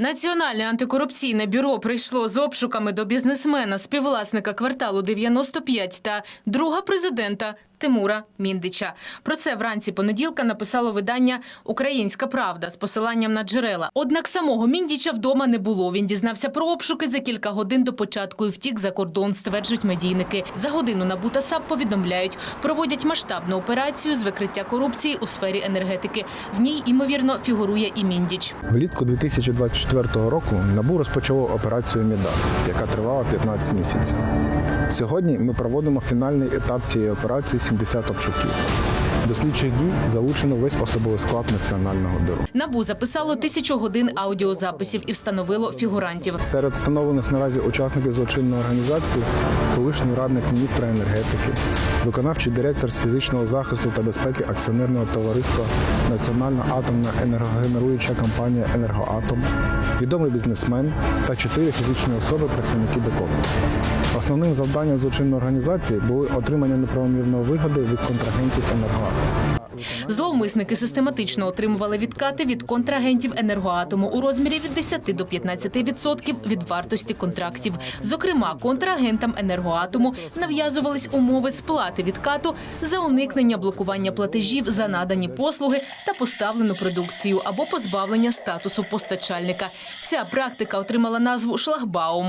Національне антикорупційне бюро прийшло з обшуками до бізнесмена, співвласника кварталу 95 та друга президента Тимура Міндича. Про це вранці понеділка написало видання Українська Правда з посиланням на джерела. Однак самого Міндіча вдома не було. Він дізнався про обшуки за кілька годин до початку і втік за кордон, стверджують медійники. За годину НАБУ та САП повідомляють, проводять масштабну операцію з викриття корупції у сфері енергетики. В ній ймовірно фігурує і Міндіч. Влітку 2024 року НАБУ розпочало операцію Мідас, яка тривала 15 місяців. Сьогодні ми проводимо фінальний етап цієї операції 70 обшуків. До слідчих дій залучено весь особовий склад національного бюро. Набу записало тисячу годин аудіозаписів і встановило фігурантів. Серед встановлених наразі учасників злочинної організації колишній радник міністра енергетики, виконавчий директор з фізичного захисту та безпеки акціонерного товариства Національна атомна енергогенеруюча компанія Енергоатом, відомий бізнесмен та чотири фізичні особи працівники бек-офісу. Основним завданням злочинної організації були отримання неправомірної вигоди від контрагентів енергоатому. Зловмисники систематично отримували відкати від контрагентів енергоатому у розмірі від 10 до 15 відсотків від вартості контрактів. Зокрема, контрагентам енергоатому нав'язувались умови сплати відкату за уникнення блокування платежів за надані послуги та поставлену продукцію або позбавлення статусу постачальника. Ця практика отримала назву шлагбаум.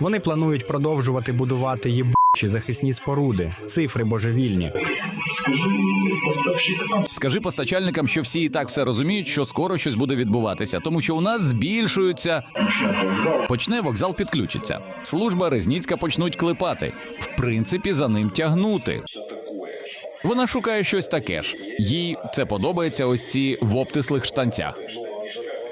Вони планують продовжувати будувати їбучі захисні споруди, цифри божевільні. Скажи постачальникам, що всі і так все розуміють, що скоро щось буде відбуватися, тому що у нас збільшуються. Почне вокзал підключиться. Служба Резніцька почнуть клепати. В принципі, за ним тягнути. Вона шукає щось таке ж. Їй це подобається ось ці в обтислих штанцях.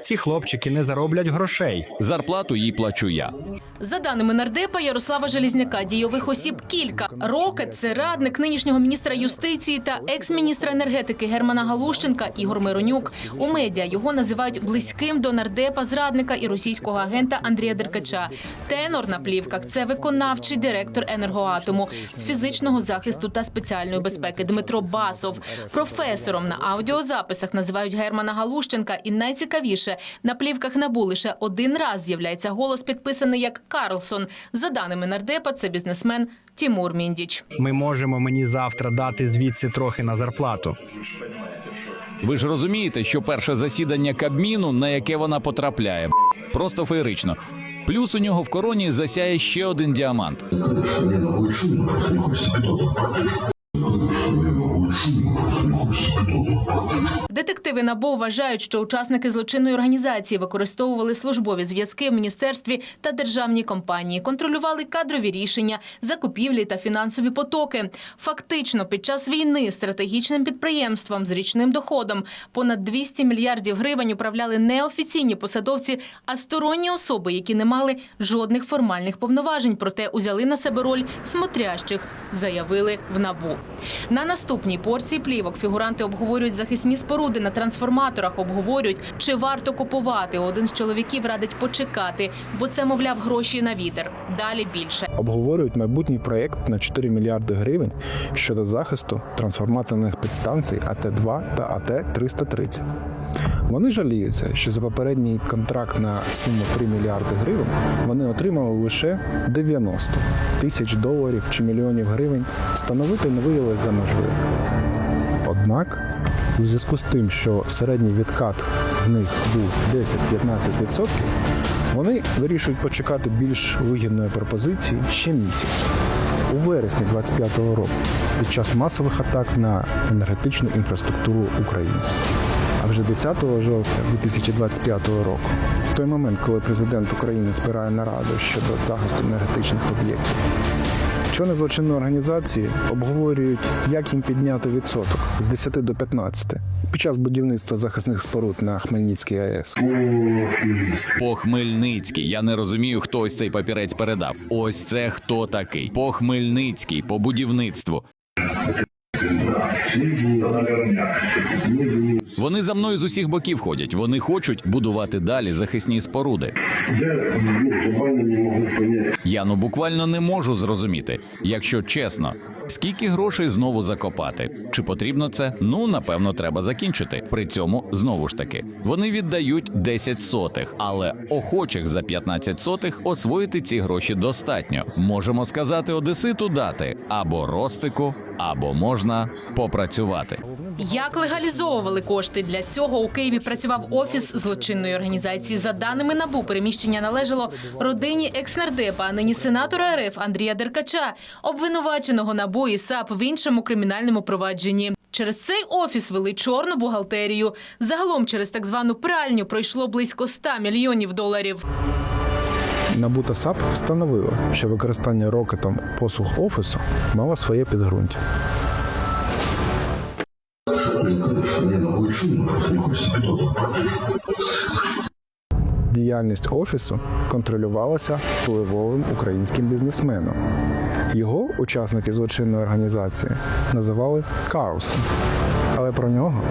Ці хлопчики не зароблять грошей. Зарплату їй плачу я. За даними нардепа Ярослава Желізняка, дійових осіб кілька. Рокет – це радник нинішнього міністра юстиції та екс-міністра енергетики Германа Галущенка Ігор Миронюк. У медіа його називають близьким до нардепа, зрадника і російського агента Андрія Деркача. Тенор на плівках – це виконавчий директор енергоатому з фізичного захисту та спеціальної безпеки Дмитро Басов. Професором на аудіозаписах називають Германа Галущенка. І найцікавіше – на плівках НАБУ лише один раз з'являється голос, підписаний як Карлсон. За даними нардепа, це бізнесмен Тімур Міндіч. Ми можемо мені завтра дати звідси трохи на зарплату. Ви ж розумієте, що перше засідання Кабміну, на яке вона потрапляє, просто феєрично. Плюс у нього в короні засяє ще один діамант. Детективи НАБУ вважають, що учасники злочинної організації використовували службові зв'язки в міністерстві та державній компанії, контролювали кадрові рішення, закупівлі та фінансові потоки. Фактично, під час війни стратегічним підприємством з річним доходом понад 200 мільярдів гривень управляли не офіційні посадовці, а сторонні особи, які не мали жодних формальних повноважень, проте узяли на себе роль смотрящих, заявили в НАБУ. На наступній порції плівок фігуранти обговорюють захисні споруди на трансформаторах, обговорюють, чи варто купувати. Один з чоловіків радить почекати, бо це, мовляв, гроші на вітер. Далі більше. Обговорюють майбутній проєкт на 4 мільярди гривень щодо захисту трансформаторних підстанцій АТ-2 та АТ-330. Вони жаліються, що за попередній контракт на суму 3 мільярди гривень вони отримали лише 90 тисяч доларів чи мільйонів гривень. Встановити не виявилось за можливе. Однак, у зв'язку з тим, що середній відкат в них був 10-15%, вони вирішують почекати більш вигідної пропозиції ще місяць. У вересні 25-го року під час масових атак на енергетичну інфраструктуру України. А вже 10 жовтня 2025 року, в той момент, коли президент України збирає нараду щодо захисту енергетичних об'єктів, члени злочинної організації обговорюють, як їм підняти відсоток з 10 до 15 під час будівництва захисних споруд на Хмельницькій АЕС. По Хмельницький. Я не розумію, хто ось цей папірець передав. Ось це хто такий. По Хмельницький, по будівництву. Вони за мною з усіх боків ходять. Вони хочуть будувати далі захисні споруди. Я ну, буквально не можу зрозуміти, якщо чесно. Скільки грошей знову закопати? Чи потрібно це? Ну напевно, треба закінчити. При цьому знову ж таки вони віддають 10 сотих, але охочих за 15 сотих освоїти ці гроші достатньо. Можемо сказати одеситу дати або ростику, або можна попрацювати. Як легалізовували кошти для цього у Києві працював офіс злочинної організації. За даними НАБУ, переміщення належало родині екснардепа, а нині сенатора РФ Андрія Деркача, обвинуваченого НАБУ і САП в іншому кримінальному провадженні. Через цей офіс вели чорну бухгалтерію. Загалом через так звану пральню пройшло близько 100 мільйонів доларів. НАБУ та САП встановило, що використання рокетом послуг офісу мало своє підґрунтя. Не, ну будет шумно, просто не хочется пилотом. Діяльність офісу контролювалася впливовим українським бізнесменом. Його учасники злочинної організації називали Каусом. Але про нього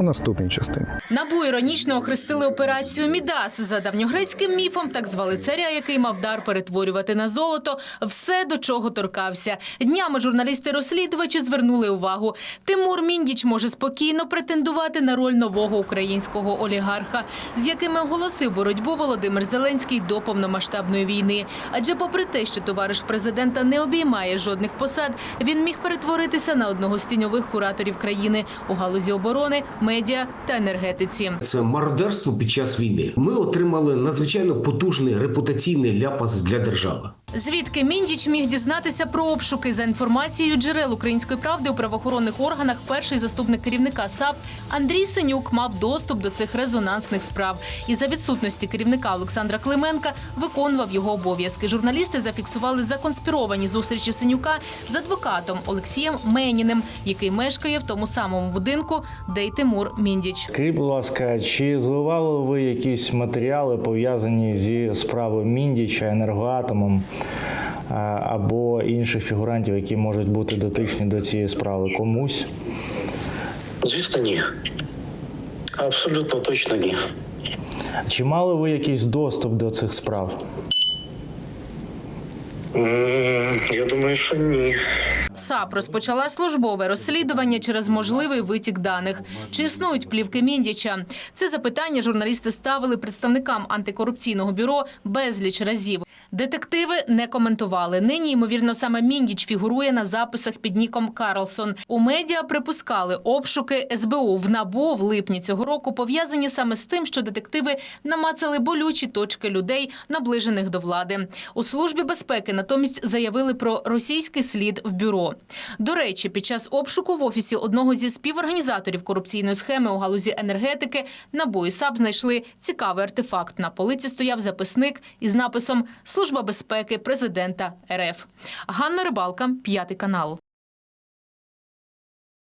у наступній частині. Набу іронічно охрестили операцію Мідас за давньогрецьким міфом. Так звали царя, який мав дар перетворювати на золото все, до чого торкався. Днями журналісти-розслідувачі звернули увагу. Тимур Міндіч може спокійно претендувати на роль нового українського олігарха, з якими оголосив боротьбу Володимир Зеленський до повномасштабної війни. Адже, попри те, що товариш президента не обіймає жодних посад, він міг перетворитися на одного з тіньових кураторів країни галузі оборони, медіа та енергетиці. Це мародерство під час війни. Ми отримали надзвичайно потужний репутаційний ляпас для держави. Звідки Міндіч міг дізнатися про обшуки за інформацією джерел української правди у правоохоронних органах? Перший заступник керівника САП Андрій Синюк мав доступ до цих резонансних справ і за відсутності керівника Олександра Клименка виконував його обов'язки. Журналісти зафіксували законспіровані зустрічі Синюка з адвокатом Олексієм Меніним, який мешкає в тому самому будинку, де й Тимур Міндіч. Скажіть, будь ласка, чи зливали ви якісь матеріали пов'язані зі справою Міндіча, енергоатомом або інших фігурантів, які можуть бути дотичні до цієї справи комусь? Звісно, ні. Абсолютно точно ні. Чи мали ви якийсь доступ до цих справ? Я думаю, що ні. САП розпочала службове розслідування через можливий витік даних. Чи існують плівки Міндіча? Це запитання журналісти ставили представникам антикорупційного бюро безліч разів. Детективи не коментували. Нині, ймовірно, саме Міндіч фігурує на записах під ніком Карлсон. У медіа припускали обшуки СБУ в НАБУ в липні цього року пов'язані саме з тим, що детективи намацали болючі точки людей, наближених до влади. У службі безпеки натомість заявили про російський слід в бюро. До речі, під час обшуку в офісі одного зі співорганізаторів корупційної схеми у галузі енергетики набої САП знайшли цікавий артефакт. На полиці стояв записник із написом Служба безпеки президента РФ. Ганна Рибалка, п'ятий канал.